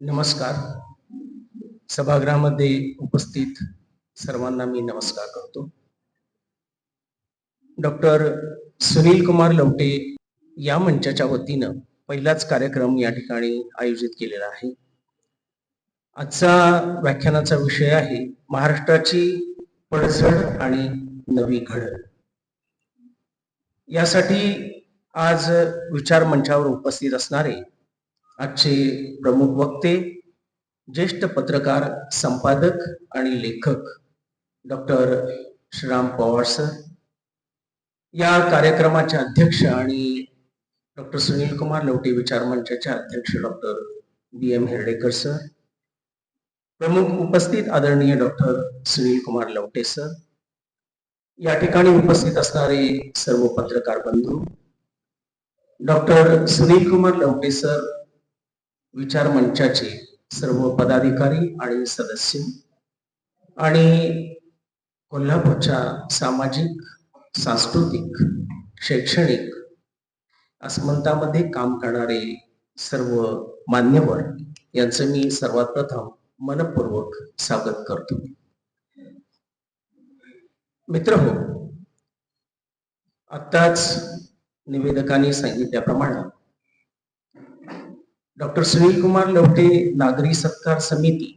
नमस्कार. सभागृहामध्ये उपस्थित सर्वांना मी नमस्कार करतो. डॉक्टर सुनील कुमार लवटे या मंचाच्या वतीनं पहिलाच कार्यक्रम या ठिकाणी आयोजित केलेला आहे. आजचा व्याख्यानाचा विषय आहे महाराष्ट्राची पडझड आणि नवी घडण. यासाठी आज विचार मंचावर उपस्थित असणारे आजचे प्रमुख वक्ते ज्येष्ठ पत्रकार संपादक आणि लेखक डॉक्टर श्रीराम पवार सर. या कार्यक्रमाचे अध्यक्ष आणि डॉक्टर सुनील कुमार लवटे विचार मंचाचे अध्यक्ष doctor B M Herdekar sir. प्रमुख उपस्थित आदरणीय डॉक्टर सुनील कुमार लवटे सर. या ठिकाणी उपस्थित असणारे सर्व पत्रकार बंधू डॉक्टर सुनील कुमार लवटे सर विचार मंचाचे सर्व पदाधिकारी आणि सदस्य आणि कोल्हापूरच्या सामाजिक सांस्कृतिक शैक्षणिक अस्मंतामध्ये काम करणारे सर्व मान्यवर यांचं मी सर्वात प्रथम मनपूर्वक स्वागत करतो. मित्र हो आत्ताच निवेदकांनी सांगितल्याप्रमाणे डॉक्टर सुनील कुमार लवटे नागरी सत्कार समिती.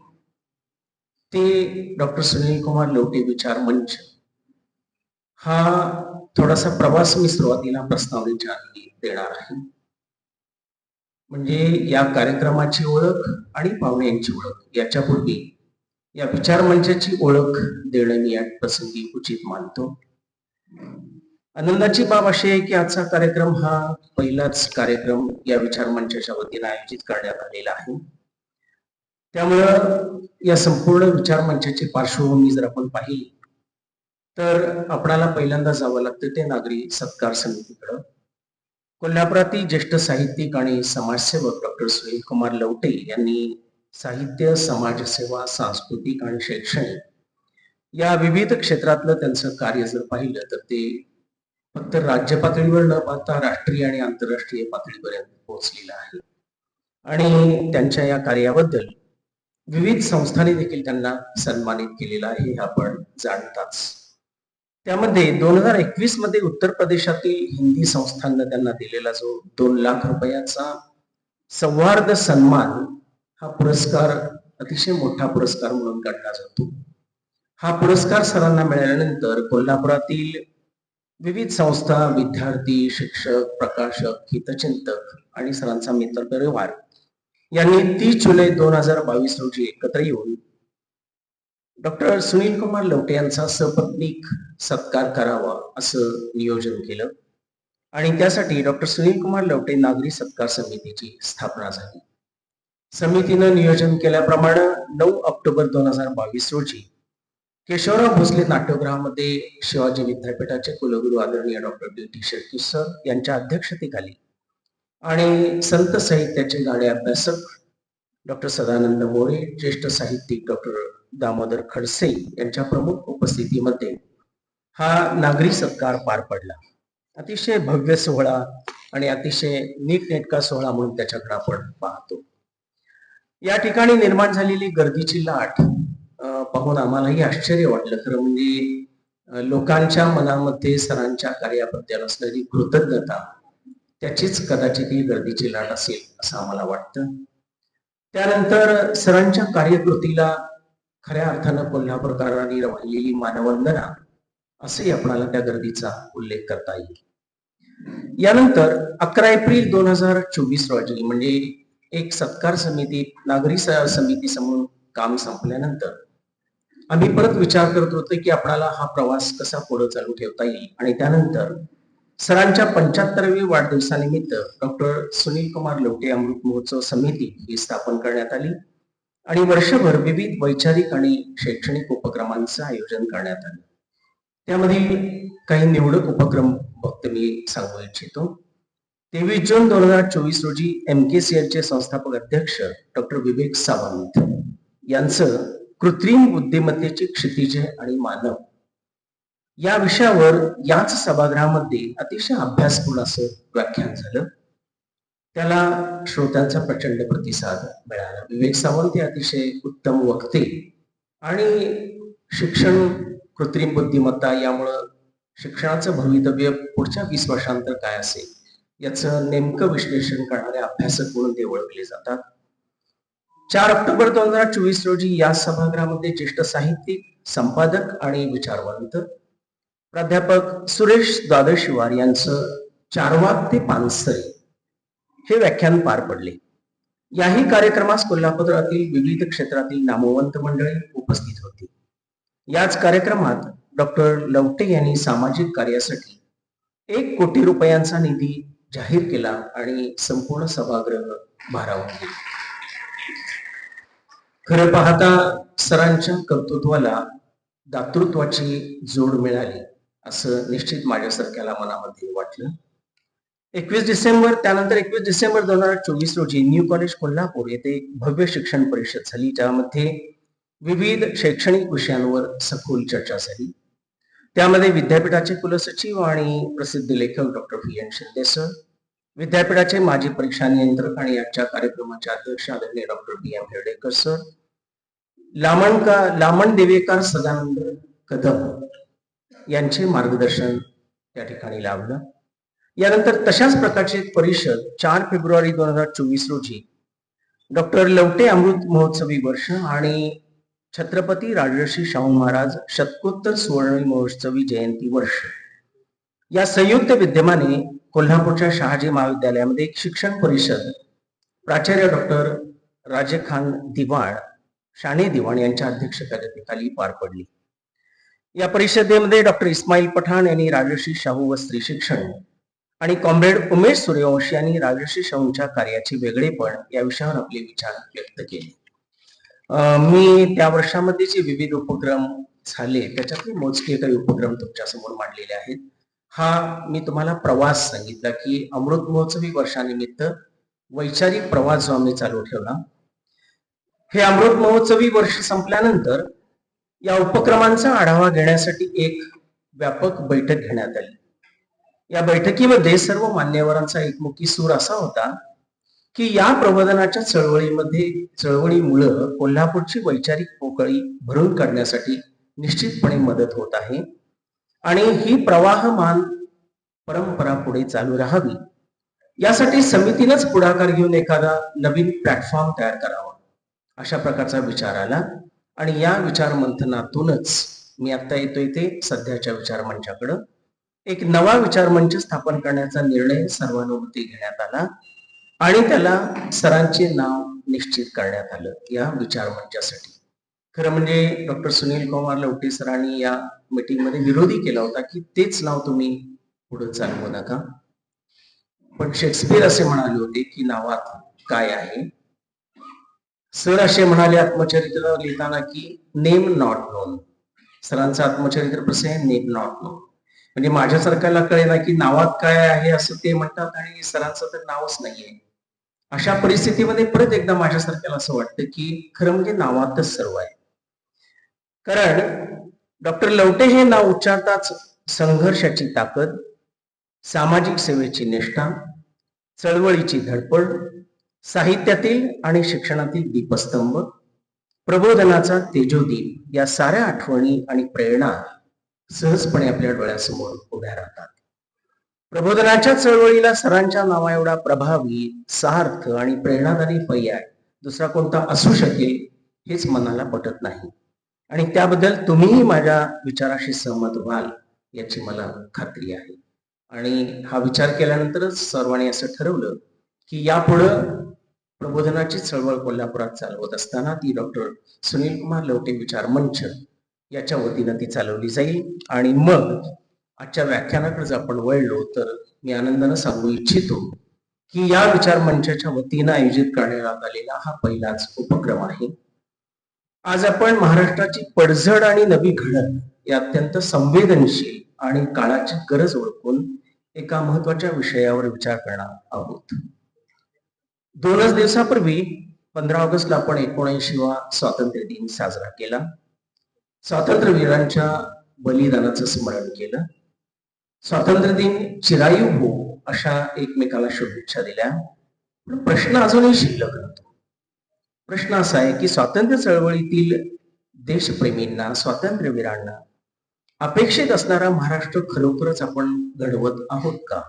ते डॉक्टर सुनील कुमार लवटे विचार मंच. हा थोडासा प्रवास मी सुरुवातीला प्रस्तावनेच्या आधी देणार आहे. म्हणजे या कार्यक्रमाची ओळख आणि पाहुण्यांची ओळख याच्यापूर्वी या विचार मंचाची ओळख देणं मी या प्रसंगी उचित मानतो. आनंदाची बाब अशी आहे की आजचा कार्यक्रम हा पहिलाच कार्यक्रम या विचार मंचाच्या वतीने आयोजित करण्यात आलेला आहे. त्यामुळं या संपूर्ण विचार मंचाची पार्श्वभूमी जर आपण पाहिली तर आपणाला पहिल्यांदा जावं लागतं ते नागरी सत्कार समितीकडं. कोल्हापुरातील ज्येष्ठ साहित्यिक आणि समाजसेवक डॉक्टर सुनील कुमार लवटे यांनी साहित्य समाजसेवा सांस्कृतिक आणि शैक्षणिक या विविध क्षेत्रातलं त्यांचं कार्य जर पाहिलं तर ते फक्त राज्य पातळीवर न पाहता राष्ट्रीय आणि आंतरराष्ट्रीय पातळीपर्यंत पोहोचलेला आहे. आणि त्यांच्या या कार्याबद्दल विविध संस्थांनी देखील त्यांना सन्मानित केलेला आहे हे आपण जाणताच. त्यामध्ये दोन हजार एकवीसमध्ये उत्तर प्रदेशातील हिंदी संस्थांना त्यांना दिलेला जो दोन लाख रुपयाचा संवार्ध सन्मान हा पुरस्कार अतिशय मोठा पुरस्कार म्हणून गणला जातो. हा पुरस्कार सरांना मिळाल्यानंतर कोल्हापुरातील विविध संस्था विद्यार्थी शिक्षक प्रकाशक हितचिंतक आणि सरांचा मित्र परिवार यांनी तीस जुलै दोन हजार बावीस रोजी एकत्र येऊन डॉक्टर सुनील कुमार लवटे यांचा सपत्नीक सत्कार करावा असं नियोजन केलं आणि त्यासाठी डॉक्टर सुनील कुमार लवटे नागरी सत्कार समितीची स्थापना झाली. समितीनं नियोजन केल्याप्रमाणे नऊ ऑक्टोबर दोन हजार बावीस रोजी केशवराव भोसले नाट्यगृहामध्ये शिवाजी विद्यापीठाचे कुलगुरू आदरणीय doctor D T Shetty sir यांच्या अध्यक्षतेखाली आणि संत साहित्याचे गाणे अभ्यासक डॉक्टर सदानंद मोरे ज्येष्ठ साहित्यिक डॉक्टर दामोदर खडसे यांच्या प्रमुख उपस्थितीमध्ये हा नागरी सत्कार पार पडला. अतिशय भव्य सोहळा आणि अतिशय नीटनेटका सोहळा म्हणून त्याच्याकडे आपण पाहतो. या ठिकाणी निर्माण झालेली गर्दीची लाट पाहून आम्हालाही आश्चर्य वाटलं. खरं म्हणजे लोकांच्या मनामध्ये सरांच्या कार्याबद्दल असणारी कृतज्ञता त्याचीच कदाचित ही गर्दीची लाट असेल असं आम्हाला वाटतं. त्यानंतर सरांच्या कार्यकृतीला खऱ्या अर्थानं कोल्हापूरकरांनी वाहिलेली मानवंदना असंही आपणाला त्या गर्दीचा उल्लेख करता येईल. यानंतर अकरा एप्रिल दोन हजार चोवीस रोजी म्हणजे एक सत्कार समिती नागरी समिती समोर काम संपल्यानंतर आम्ही परत विचार करत होतो की आपणाला हा प्रवास कसा पुढे चालू ठेवता येईल? आणि त्यानंतर सरांच्या पंच्याहत्तरवी वाढदिवसानिमित्त डॉक्टर सुनील कुमार लोटे अमृत महोत्सव समिती ही स्थापन करण्यात आली. आणि वर्षभर विविध वैचारिक आणि शैक्षणिक उपक्रमांचं आयोजन करण्यात आलं. त्यामध्ये काही निवडक उपक्रम फक्त मी सांगू इच्छितो. तेवीस जून दोन हजार चोवीस रोजी एम के सी एलचे संस्थापक अध्यक्ष डॉक्टर विवेक सावंत यांचं कृत्रिम बुद्धिमत्तेची क्षितिजे आणि मानव. या विषयावर याच सभागृहामध्ये अतिशय अभ्यासपूर्ण असं व्याख्यान झालं. त्याला श्रोत्यांचा प्रचंड प्रतिसाद मिळाला. विवेक सावंत हे अतिशय उत्तम वक्ते आणि शिक्षण कृत्रिम बुद्धिमत्ता यामुळं शिक्षणाचं भवितव्य पुढच्या वीस वर्षांतर काय असेल याचं नेमकं विश्लेषण करणारे अभ्यासक म्हणून ते ओळखले जातात. चार ऑक्टोबर दोन हजार चोवीस रोजी या सभागृहामध्ये ज्येष्ठ साहित्यिक संपादक आणि विचारवंत प्राध्यापक सुरेश द्वादशिवार यांचं चारवाक ते पानसरे हे व्याख्यान पार पडले. याही कार्यक्रमास कोल्हापुरातील विविध क्षेत्रातील नामवंत मंडळी उपस्थित होती. याच कार्यक्रमात डॉक्टर लवटे यांनी सामाजिक कार्यासाठी एक कोटी रुपयांचा निधी जाहीर केला आणि संपूर्ण सभागृह भारावून गेले खरं पाहता सरांच्या कर्तृत्वाला दातृत्वाची जोड मिळाली असं निश्चित माझ्यासारख्याला मनामध्ये वाटलं. एकवीस डिसेंबर त्यानंतर एकवीस डिसेंबर दोन हजार चोवीस रोजी न्यू कॉलेज कोल्हापूर येथे एक भव्य शिक्षण परिषद झाली ज्यामध्ये विविध शैक्षणिक विषयांवर सखोल चर्चा झाली. त्यामध्ये विद्यापीठाचे कुलसचिव आणि प्रसिद्ध लेखक doctor V N Shinde sir विद्यापीठाचे माजी परीक्षा नियंत्रक आणि आजच्या कार्यक्रमाचे अध्यक्ष आदरणीय doctor B M Hedekar sir लामण का लामण देवेकर सदानंद कदम यांचे मार्गदर्शन त्या ठिकाणी लाभलं. यानंतर तशाच प्रकारची एक परिषद चार फेब्रुवारी दोन हजार चोवीस रोजी डॉक्टर लवटे अमृत महोत्सवी वर्ष आणि छत्रपती राजर्षी शाहू महाराज शतकोत्तर सुवर्ण महोत्सवी जयंती वर्ष. या संयुक्त विद्यमाने कोल्हापूरच्या शहाजी महाविद्यालयामध्ये एक शिक्षण परिषद प्राचार्य डॉक्टर राजे खान दिवाण शाणे दिवाण यांच्या अध्यक्षतेखाली पार पडली. या परिषदेमध्ये डॉक्टर इस्माईल पठाण यांनी राजर्षी शाहू व स्त्री शिक्षण आणि कॉम्रेड उमेश सूर्यवंशी यांनी राजर्षी शाहूंच्या कार्याचे वेगळेपण या विषयावर आपले विचार व्यक्त केले. अं, मी त्या वर्षामध्ये जे विविध उपक्रम झाले त्याच्यातले मोजके काही उपक्रम तुमच्यासमोर मांडलेले आहेत. हा मी तुम्हाला प्रवास सांगितला की अमृत महोत्सवी वर्षानिमित्त वैचारिक प्रवास जो आम्ही चालू ठेवला हे अमृत महोत्सवी वर्ष संपल्यानंतर या उपक्रमांचा आढावा घेण्यासाठी एक व्यापक बैठक घेण्यात आली. या बैठकीमध्ये सर्व मान्यवरांचा एकमुखी सूर असा होता की या प्रबोधनाच्या चळवळीमध्ये चळवळीमुळं कोल्हापूरची वैचारिक पोकळी भरून काढण्यासाठी निश्चितपणे मदत होत आहे आणि ही प्रवाहमान परंपरा पुढे चालू राहावी. यासाठी समितीनंच पुढाकार घेऊन एखादा नवीन प्लॅटफॉर्म तयार करावा. अशा प्रकारचा विचार आला. आणि या विचार मंथनातूनच मी आता येतोय ते सध्याच्या विचार मंचाकडं. एक नवा विचार मंच स्थापन करण्याचा निर्णय सर्वानुमती घेण्यात आला. आणि त्याला सरांचे नाव निश्चित करण्यात आलं या विचार मंचासाठी. खरं म्हणजे डॉक्टर सुनील कुमार लवटे सरांनी या मीटिंगमध्ये विरोधी केला होता की तेच नाव तुम्ही पुढे चालवू नका. पण शेक्सपियर असे म्हणाले होते की नावात काय आहे? सर असे म्हणाले आत्मचरित्र लिहिताना की नेम नॉट नोन. सरांचं आत्मचरित्र कसं आहे नेम नॉट नोन. म्हणजे माझ्यासारख्याला कळेना की नावात काय आहे असं ते म्हणतात आणि सरांचं तर नावच नाहीये. अशा परिस्थितीमध्ये परत एकदा माझ्यासारख्याला असं वाटतं की खरं म्हणजे नावातच सर्व आहे. कारण डॉक्टर लवटे हे नाव उच्चारताच संघर्षाची ताकद सामाजिक सेवेची निष्ठा चळवळीची धडपड साहित्यातील आणि शिक्षणातील दीपस्तंभ प्रबोधनाचा तेजोदीप या साऱ्या आठवणी आणि प्रेरणा सहजपणे आपल्या डोळ्यासमोर उभ्या राहतात. प्रबोधनाच्या चळवळीला सरांच्या नावा एवढा प्रभावी सार्थ आणि प्रेरणादायी पर्याय दुसरा कोणता असू शकेल हेच मनाला पटत नाही. आणि त्याबद्दल तुम्हीही माझ्या विचाराशी सहमत व्हाल याची मला खात्री आहे. आणि हा विचार केल्यानंतरच सर्वांनी असं ठरवलं की यापुढं प्रबोधनाची चळवळ कोल्हापुरात चालवत असताना ती डॉक्टर सुनील कुमार लवटे विचार मंच याच्या वतीनं ती चालवली जाईल. आणि मग आजच्या व्याख्यानाकडे जर आपण वळलो तर मी आनंदानं सांगू इच्छितो की या विचार मंचाच्या वतीनं आयोजित करण्यात आलेला हा पहिलाच उपक्रम आहे. आज आपण महाराष्ट्राची पडझड आणि नवी घडण या अत्यंत संवेदनशील आणि काळाची गरज ओळखून एका महत्त्वाच्या विषयावर विचार करणार आहोत. दोनच दिवसापूर्वी पंधरा ऑगस्टला आपण एकोणऐंशीवा स्वातंत्र्य दिन साजरा केला. स्वातंत्र्यवीरांच्या बलिदानाचं स्मरण केलं. स्वातंत्र्य दिन चिरायू हो अशा एकमेकाला शुभेच्छा दिल्या. पण प्रश्न अजूनही शिल्लक राहतो. प्रश्न असा आहे की स्वातंत्र्य चळवळीतील देशप्रेमींना स्वातंत्र्यवीरांना अपेक्षित असणारा महाराष्ट्र खरोखरच आपण घडवत आहोत का?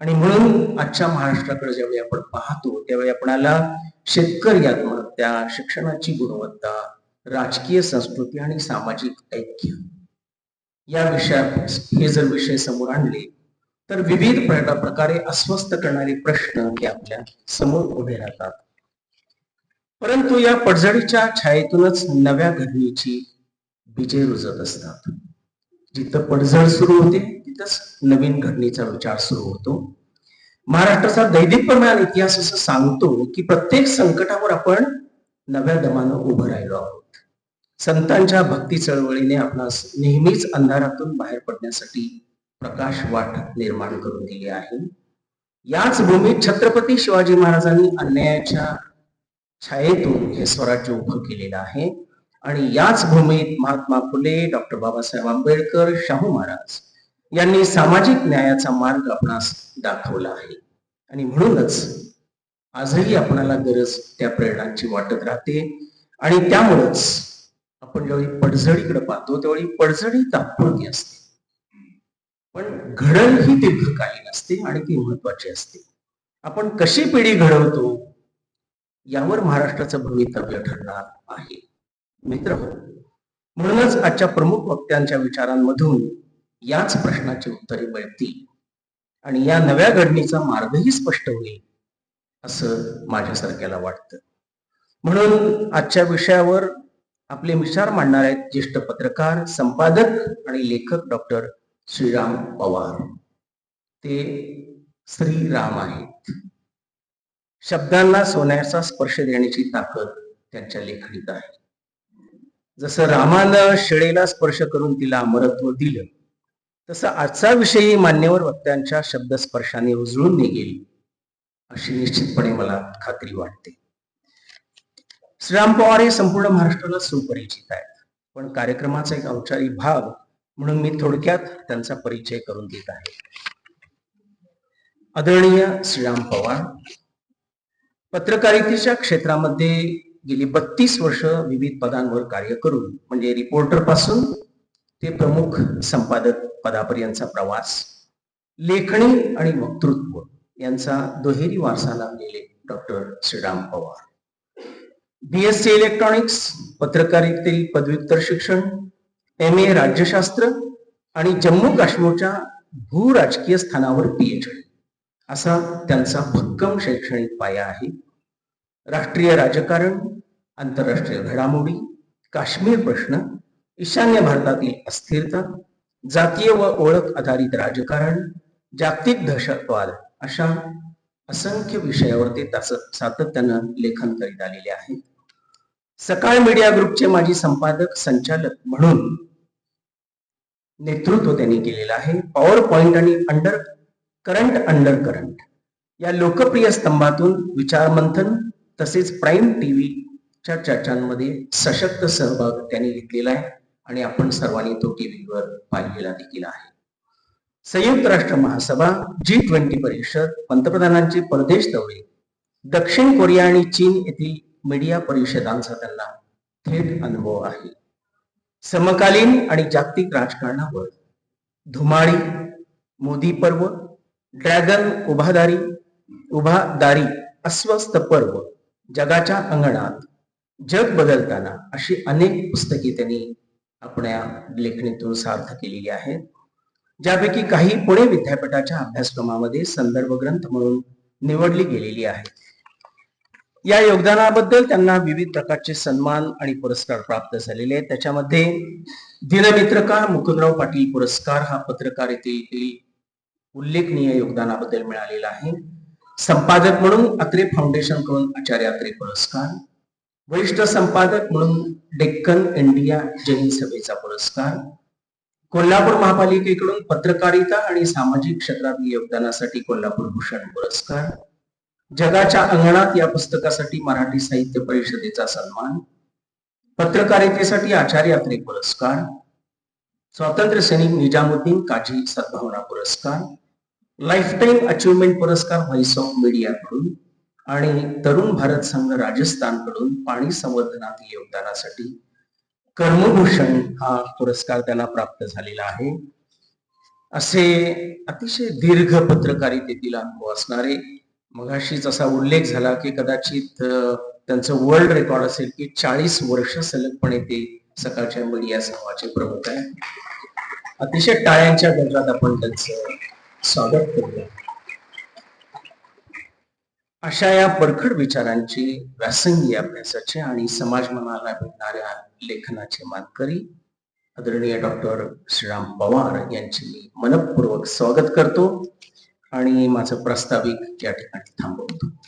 आणि म्हणून आजच्या महाराष्ट्राकडे ज्यावेळी आपण पाहतो त्यावेळी आपणाला शेतकरी आत्महत्या शिक्षणाची गुणवत्ता राजकीय संस्कृती आणि सामाजिक ऐक्य या विषयात हे जर विषय समोर आणले तर विविध प्रकारे अस्वस्थ करणारे प्रश्न हे आपल्यासमोर उभे राहतात. परंतु या पडझडीच्या छायेतूनच नव्या घडणीची बीजे रुजत असतात. जिथं पडझड सुरू होते तिथंच नवीन घडणीचा विचार सुरू होतो. महाराष्ट्राचा दैदिप्यमान इतिहास असं सांगतो की प्रत्येक संकटावर आपण नव्या दमानं उभं राहिलो आहोत. संतांच्या भक्ती चळवळीने आपणास नेहमीच अंधारातून बाहेर पडण्यासाठी प्रकाश वाट निर्माण करून दिली आहे. याच भूमीत छत्रपती शिवाजी महाराजांनी अन्यायाच्या छायेतून हे स्वराज्य उभं केलेलं आहे. आणि याच भूमीत महात्मा फुले डॉक्टर बाबासाहेब आंबेडकर शाहू महाराज यांनी सामाजिक न्यायाचा मार्ग आपणास दाखवला आहे. आणि म्हणूनच आजही आपणाला गरज त्या प्रेरणांची वाटत राहते. आणि त्यामुळेच आपण ज्यावेळी पडझडीकडे पाहतो त्यावेळी पडझडी तात्पुरती असते. पण घडण ही दीर्घकालीन असते आणि ती महत्वाची असते. आपण कशी पिढी घडवतो यावर महाराष्ट्राचं भवितव्य ठरणार आहे. मित्र म्हणूनच आजच्या प्रमुख वक्त्यांच्या विचारांमधून याच प्रश्नाची उत्तरे मिळतील आणि या नव्या घडणीचा मार्गही स्पष्ट होईल असं माझ्यासारख्याला वाटतं. म्हणून आजच्या विषयावर आपले विचार मांडणार आहेत ज्येष्ठ पत्रकार संपादक आणि लेखक डॉक्टर श्रीराम पवार. ते श्रीराम आहेत. शब्दांना सोन्याचा स्पर्श देण्याची ताकद त्यांच्या लेखणीत आहे. जसं रामानं शिळेला स्पर्श करून तिला अमरत्व दिलं तसं आजचा विषयी मान्यवर वक्त्यांच्या शब्दस्पर्शाने उजळून निघेल अशी निश्चितपणे मला खात्री वाटते. श्रीराम पवार हे संपूर्ण महाराष्ट्राला सुपरिचित आहेत पण कार्यक्रमाचा एक औपचारिक भाग म्हणून मी थोडक्यात त्यांचा परिचय करून देत आहे. आदरणीय श्रीराम पवार पत्रकारितेच्या क्षेत्रामध्ये गेली बत्तीस वर्ष विविध पदांवर कार्य करून म्हणजे रिपोर्टरपासून ते प्रमुख संपादक पदापर्यंतचा प्रवास लेखणी आणि वक्तृत्व यांचा दुहेरी वारसा लाभलेले doctor Shriram Pawar. BSc electronics पत्रकारितेतील पदव्युत्तर शिक्षण एम ए राज्यशास्त्र आणि जम्मू काश्मीरच्या भू राजकीय स्थानावर पीएचडी असा त्यांचा भक्कम शैक्षणिक पाया आहे. राष्ट्रीय राजकारण आंतरराष्ट्रीय घडामोडी काश्मीर प्रश्न ईशान्य भारतातील अस्थिरता जातीय व ओळख आधारित राजकारण जागतिक दहशतवाद अशा असंख्य विषयावर ते सातत्यानं लेखन करीत आलेले आहे सकाळ मीडिया ग्रुपचे माजी संपादक संचालक म्हणून नेतृत्व त्यांनी केलेलं आहे. पॉवर पॉइंट आणि अंडर करंट अंडर करंट या लोकप्रिय स्तंभातून विचारमंथन तसेच प्राईम टीव्हीच्या चर्चांमध्ये सशक्त सहभाग त्यांनी घेतलेला आहे आणि आपण सर्वांनी तो टीव्हीवर पाहिलेला देखील आहे. संयुक्त राष्ट्र महासभा जी ट्वेंटी परिषद पंतप्रधानांचे परदेश दौरे दक्षिण कोरिया आणि चीन येथील मीडिया परिषदांचा त्यांना थेट अनुभव आहे. समकालीन आणि जागतिक राजकारणावर धुमाळी मोदी पर्व ड्रॅगन उभादारी उभादारी अस्वस्थ पर्व जगाच्या अंगणात जग बदलताना अशी अनेक पुस्तके त्यांनी आपल्या लेखणीतून सार्थ केलेली आहेत. ज्यापैकी काही पुणे विद्यापीठाच्या अभ्यासक्रमामध्ये संदर्भ ग्रंथ म्हणून निवडली गेलेली आहेत. या योगदानाबद्दल त्यांना विविध प्रकारचे सन्मान आणि पुरस्कार प्राप्त झालेले आहेत. त्याच्यामध्ये दिनमित्रकार मुकुंदराव पाटील पुरस्कार हा पत्रकारितेतील उल्लेखनीय योगदानाबद्दल मिळालेला आहे. संपादक म्हणून अत्रे फाउंडेशनकडून आचार्य अत्रे पुरस्कार. वरिष्ठ संपादक म्हणून डेक्कन इंडिया जैन सभेचा पुरस्कार. कोल्हापूर महापालिकेकडून पत्रकारिता आणि सामाजिक क्षेत्रातील योगदानासाठी कोल्हापूर भूषण पुरस्कार. जगाच्या अंगणात या पुस्तकासाठी मराठी साहित्य परिषदेचा सन्मान. पत्रकारितेसाठी आचार्य अत्रे पुरस्कार. स्वातंत्र्य सैनिक निजामुद्दीन काजी सद्भावना पुरस्कार. लाईफटाईम अचिव्हमेंट पुरस्कार व्हॉइस ऑफ मीडियाकडून आणि तरुण भारत संघ राजस्थानकडून पाणी संवर्धनातील योगदानासाठी कर्मभूषण हा पुरस्कार त्यांना प्राप्त झालेला आहे. असे अतिशय दीर्घ पत्रकारितेतील अनुभव असणारे मगाशीच असा उल्लेख झाला की कदाचित त्यांचं वर्ल्ड रेकॉर्ड असेल की चाळीस वर्ष सलगपणे ते सकाळच्या मीडिया समूहाचे प्रमुख आहे अतिशय टाळ्यांच्या गजरात आपण त्यांचं स्वागत करतो. अशा या परखड विचारांची व्यासंगी अभ्यासाचे आणि समाज मनाला भेटणाऱ्या लेखनाचे मानकरी आदरणीय डॉक्टर श्रीराम पवार यांचे मी मनपूर्वक स्वागत करतो आणि माझं प्रास्ताविक या ठिकाणी थांबवतो.